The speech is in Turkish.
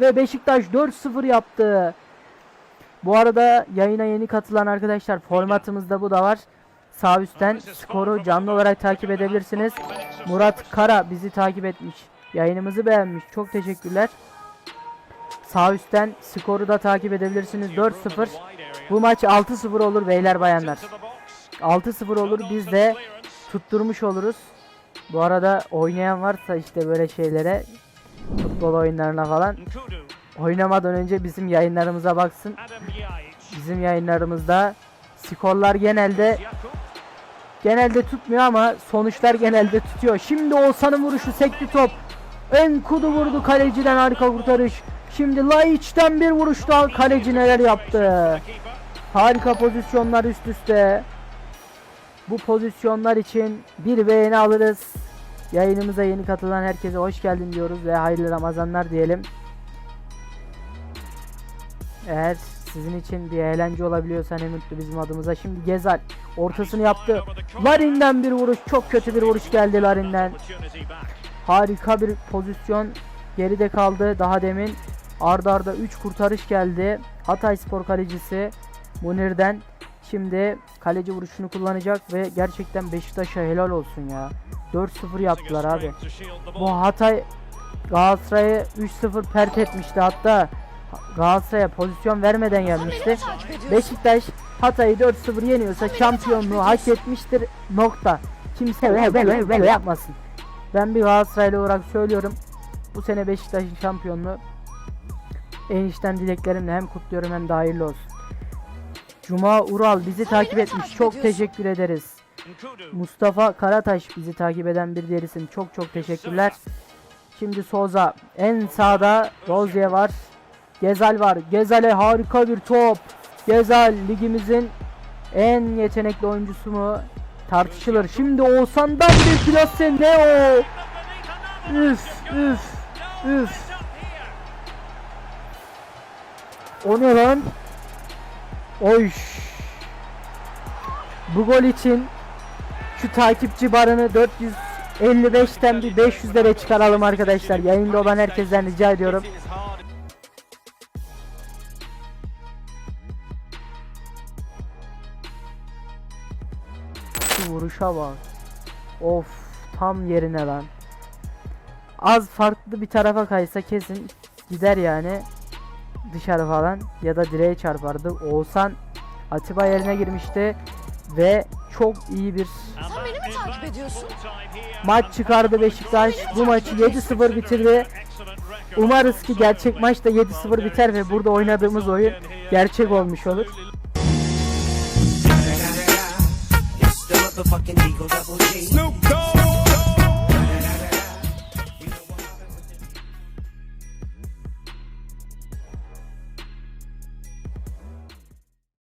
Ve Beşiktaş 4-0 yaptı. Bu arada yayına yeni katılan arkadaşlar formatımızda bu da var. Sağ üstten skoru canlı olarak takip edebilirsiniz. Murat Kara bizi takip etmiş. Yayınımızı beğenmiş. Çok teşekkürler. Sağ üstten skoru da takip edebilirsiniz. 4-0. Bu maç 6-0 olur beyler bayanlar. 6-0 olur biz de tutturmuş oluruz. Bu arada oynayan varsa işte böyle şeylere futbol oyunlarına falan oynamadan önce bizim yayınlarımıza baksın. Bizim yayınlarımızda skorlar genelde genelde tutmuyor ama sonuçlar genelde tutuyor. Şimdi Oğuzhan'ın vuruşu sekti top. Enkudu vurdu kaleciden harika kurtarış. Şimdi Laiç'ten bir vuruş daha kaleci neler yaptı. Harika pozisyonlar üst üste. Bu pozisyonlar için bir beğeni alırız. Yayınımıza yeni katılan herkese hoş geldin diyoruz ve hayırlı Ramazanlar diyelim. Eğer sizin için bir eğlence olabiliyorsa ne mutlu bizim adımıza. Şimdi Gezal ortasını yaptı. Larin'den bir vuruş. Çok kötü bir vuruş geldi Larin'den. Harika bir pozisyon. Geride kaldı daha demin. Arda arda 3 kurtarış geldi. Hatay Spor kalecisi Munir'den. Şimdi kaleci vuruşunu kullanacak ve gerçekten Beşiktaş'a helal olsun ya. 4-0 yaptılar abi. Bu Hatay Galatasaray'ı 3-0 pert etmişti hatta Galatasaray'a pozisyon vermeden gelmişti. Beşiktaş Hatay'ı 4-0 yeniyorsa şampiyonluğu hak etmiştir nokta. Kimse böyle böyle böyle yapmasın. Ben bir Galatasaraylı olarak söylüyorum. Bu sene Beşiktaş'ın şampiyonluğu en içten dileklerimle hem kutluyorum hem de hayırlı olsun. Cuma Ural bizi takip etmiş. Çok teşekkür ederiz. Mustafa Karataş bizi takip eden bir diğerisin. Çok çok teşekkürler. Şimdi Soza en sağda Rozier var. Gezal var. Gezal'e harika bir top. Gezal ligimizin en yetenekli oyuncusu mu tartışılır. Şimdi Oğuzhan'dan bir plase ne o? Üf üf üf. O ne lan? Oy. Bu gol için şu takipçi barını 455'ten bir 500'lere çıkaralım arkadaşlar. Yayında olan herkesten rica ediyorum. Şu vuruşa bak. Of tam yerine lan. Az farklı bir tarafa kaysa kesin gider yani dışarı falan ya da direğe çarpardı. Oğuzhan Atiba yerine girmişti ve çok iyi bir Sen beni mi takip ediyorsun? maç çıkardı Beşiktaş. Bu maçı 7-0 bitirdi. Umarız ki gerçek maçta 7-0 biter ve burada oynadığımız oyun gerçek olmuş olur. It's the